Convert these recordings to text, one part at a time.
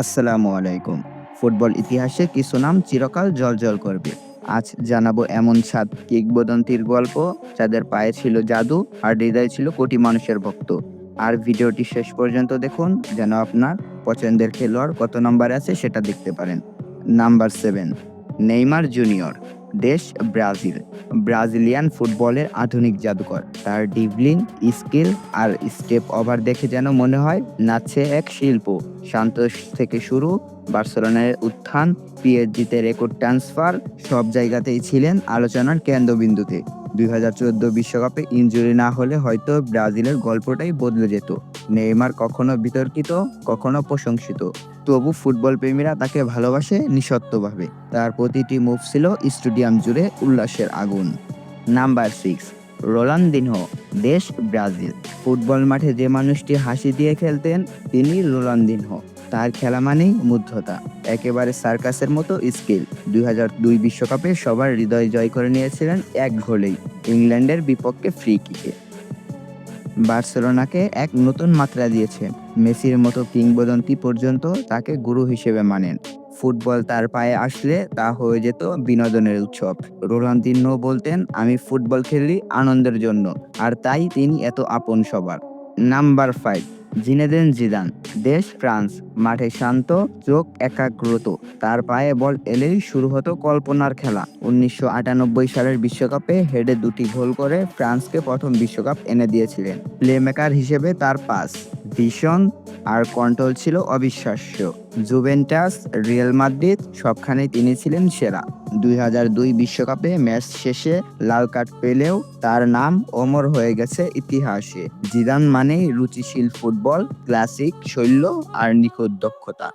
আসসালামু আলাইকুম। ফুটবল ইতিহাসে কিছু নাম চিরকাল জলজল করবে। আজ জানাব এমন সাত কিংবদন্তির গল্প, যাদের পায়ে ছিল জাদু আর হৃদয় ছিল কোটি মানুষের ভক্ত। আর ভিডিওটি শেষ পর্যন্ত দেখুন, যেন আপনার পছন্দের খেলোয়াড় কত নম্বরে আছে সেটা দেখতে পারেন। Number seven, Neymar junior. দেশ ব্রাজিল। ব্রাজিলিয়ান ফুটবলের আধুনিক জাদুকর। তার ডিভলিন, স্কিল আর স্টেপ ওভার দেখে যেন মনে হয় নাচছে এক শিল্প। শান্ত থেকে শুরু, বার্সেলোনার উত্থান, পিএসজিতে রেকর্ড ট্রান্সফার, সব জায়গাতেই ছিলেন আলোচনার কেন্দ্রবিন্দুতে। দুই বিশ্বকাপে ইনজুরি না হলে হয়তো ব্রাজিলের গল্পটাই বদলে যেত। নেইমার কখনো বিতর্কিত, কখনো প্রশংসিত। তবু ফুটবল প্রেমীরা তাকে ভালোবাসে নিঃশর্তভাবে। তার প্রতিটি মুভ ছিল স্টেডিয়াম জুড়ে উল্লাসের আগুন। নাম্বার সিক্স রোলান্দিনহো দেশ ব্রাজিল। ফুটবল মাঠে যে মানুষটি হাসি দিয়ে খেলতেন, তিনি রোলান্দিনহো তার খেলা মানেই মুগ্ধতা। একেবারে সার্কাসের মতো স্কিল। দুই হাজার দুই বিশ্বকাপে সবার হৃদয় জয় করে নিয়েছিলেন এক গোলেই। ইংল্যান্ডের বিপক্ষে ফ্রি কিকে বার্সেলোনাকে এক নতুন মাত্রা দিয়েছে। মেসির মতো কিংবদন্তি পর্যন্ত তাকে গুরু হিসেবে মানেন। ফুটবল তার পায়ে আসলে তা হয়ে যেত বিনোদনের উৎসব। রোলান্দিনো বলতেন, আমি ফুটবল খেলি আনন্দের জন্য। আর তাই তিনি এত আপন সবার। Number five. জিনেদেন জিদান, দেশ ফ্রান্স, মাঠে শান্ত, চোখ একাগ্রত। তার পায়ে বল এলেই শুরু হতো কল্পনার খেলা। উনিশশো আটানব্বই সালের বিশ্বকাপে হেডে দুটি গোল করে ফ্রান্সকে প্রথম বিশ্বকাপ এনে দিয়েছিলেন। প্লেমেকার হিসেবে তার পাস। ভীষণ আর কন্ট্রোল ছিল অবিশ্বাস্য। জুভেন্টাস, রিয়াল মাদ্রিদ সবখানেই তিনি ছিলেন সেরা। দুই বিশ্বকাপে ম্যাচ শেষে লাল কার্ড পেলেও তার নাম অমর হয়ে গেছে ইতিহাসে। জিদান মানেই রুচিশীল ফুটবল, ক্লাসিক শৈল্য আর নিখুঁত দক্ষতা।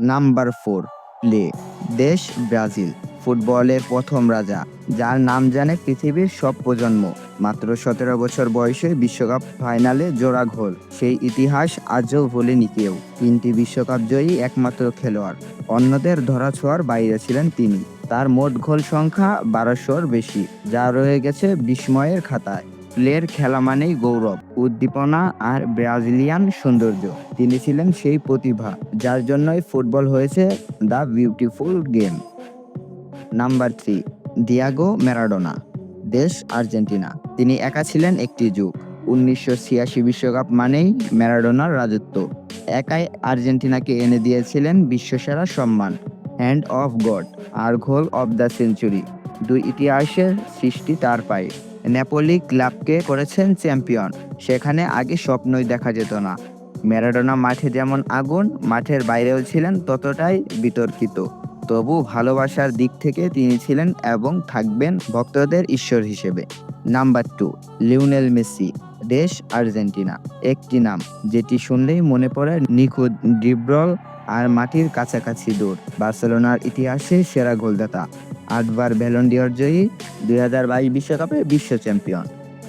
নাম্বার ফোর, প্লে, দেশ ব্রাজিল। ফুটবলের প্রথম রাজা, যার নাম জানে পৃথিবীর সব প্রজন্ম। মাত্র সতেরো বছর বয়সে বিশ্বকাপ ফাইনালে জোড়া ঘোল। সেই ইতিহাস আজও ভোলেনি কেউ। তিনটি বিশ্বকাপ জয়ী একমাত্র খেলোয়াড়। অন্যদের ধরাছোঁয়ার বাইরে ছিলেন তিনি। তার মোট গোল সংখ্যা বারোশোর বেশি, যা রয়ে গেছে বিস্ময়ের খাতায়। প্লের খেলা মানেই গৌরব, উদ্দীপনা আর ব্রাজিলিয়ান সৌন্দর্য। তিনি ছিলেন সেই প্রতিভা, যার জন্যই ফুটবল হয়েছে the beautiful game. Number three, Diego Maradona, দেশ আর্জেন্টিনা। তিনি একা ছিলেন একটি যুগ। উনিশশো ছিয়াশি বিশ্বকাপ মানেই ম্যারাডোনার রাজত্ব। একাই আর্জেন্টিনাকে এনে দিয়েছিলেন বিশ্বসেরা সম্মান হ্যান্ড অফ গড আর গোল অফ দ্য সেঞ্চুরি দুই ইতিহাসের সৃষ্টি তার পায়ে। নেপোলি ক্লাবকে করেছেন চ্যাম্পিয়ন। সেখানে আগে স্বপ্নই দেখা যেত না। ম্যারাডোনা মাঠে যেমন আগুন, মাঠের বাইরেও ছিলেন ততটাই বিতর্কিত। তবু ভালোবাসার দিক থেকে তিনি ছিলেন এবং থাকবেন ভক্তদের ঈশ্বর হিসেবে। নাম্বার টু, লিওনেল মেসি, দেশ আর্জেন্টিনা। একটি নাম যেটি শুনলেই মনে পড়ে নিখুঁত ডিব্রল আর মাটির কাছাকাছি দূর বার্সেলোনার ইতিহাসে সেরা গোলদাতা, আটবার ভ্যালন্ডিয়র জয়ী দুই হাজার বাইশ বিশ্বকাপে বিশ্ব চ্যাম্পিয়ন।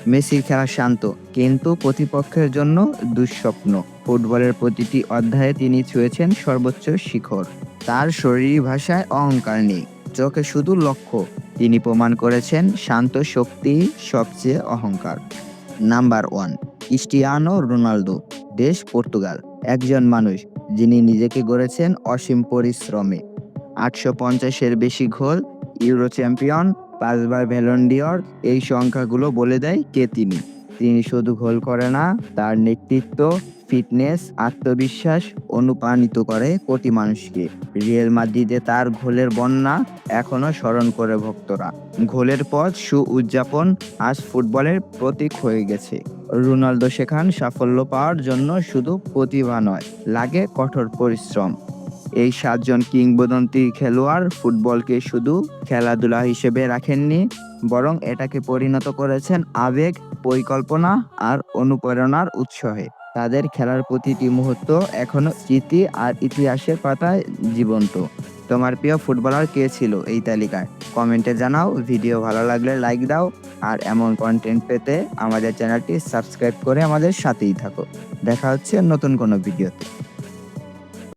মেসির খেলা শান্ত, কিন্তু প্রতিপক্ষের জন্য দুঃস্বপ্ন। ফুটবলের প্রতিটি অধ্যায়ে তিনি ছুঁয়েছেন সর্বোচ্চ শিখর। তার শরীরী ভাষায় অহংকার নেই, চোখে শুধু লক্ষ্য। তিনি প্রমাণ করেছেন শান্ত শক্তি সবচেয়ে অহংকার। নাম্বার ওয়ান, ক্রিস্টিয়ানো রোনালদো, দেশ পর্তুগাল। একজন মানুষ, যিনি নিজেকে গড়েছেন অসীম পরিশ্রমে। আটশো পঞ্চাশের বেশি গোল, ইউরো চ্যাম্পিয়ন পাঁচবার ভ্যালন্ডিয়র এই সংখ্যাগুলো বলে দেয় কে তিনি। তিনি শুধু গোল করে না, তার নেতৃত্ব, ফিটনেস, আত্মবিশ্বাস অনুপ্রাণিত করে কোটি মানুষকে। রিয়েল মাদ্রিদে তার ঘোলের বন্যা এখনও স্মরণ করে ভক্তরা। ঘোলের পথ সু উদযাপন আজ ফুটবলের প্রতীক হয়ে গেছে। রোনালদো সেখান সাফল্য পাওয়ার জন্য শুধু প্রতিভা নয়, লাগে কঠোর পরিশ্রম। এই সাতজন কিংবদন্তি খেলোয়াড় ফুটবলকে শুধু খেলাধুলা হিসেবে রাখেননি, বরং এটাকে পরিণত করেছেন আবেগ, পরিকল্পনা আর অনুপ্রেরণার উৎসহে। তাদের খেলার প্রতিটি মুহূর্ত এখনও স্মৃতি আর ইতিহাসের পাতায় জীবন্ত। তোমার প্রিয় ফুটবলার কে ছিল এই তালিকায়? কমেন্টে জানাও। ভিডিও ভালো লাগলে লাইক দাও। আর এমন কন্টেন্ট পেতে আমাদের চ্যানেলটি সাবস্ক্রাইব করে আমাদের সাথেই থাকো। দেখা হচ্ছে নতুন কোনো ভিডিওতে।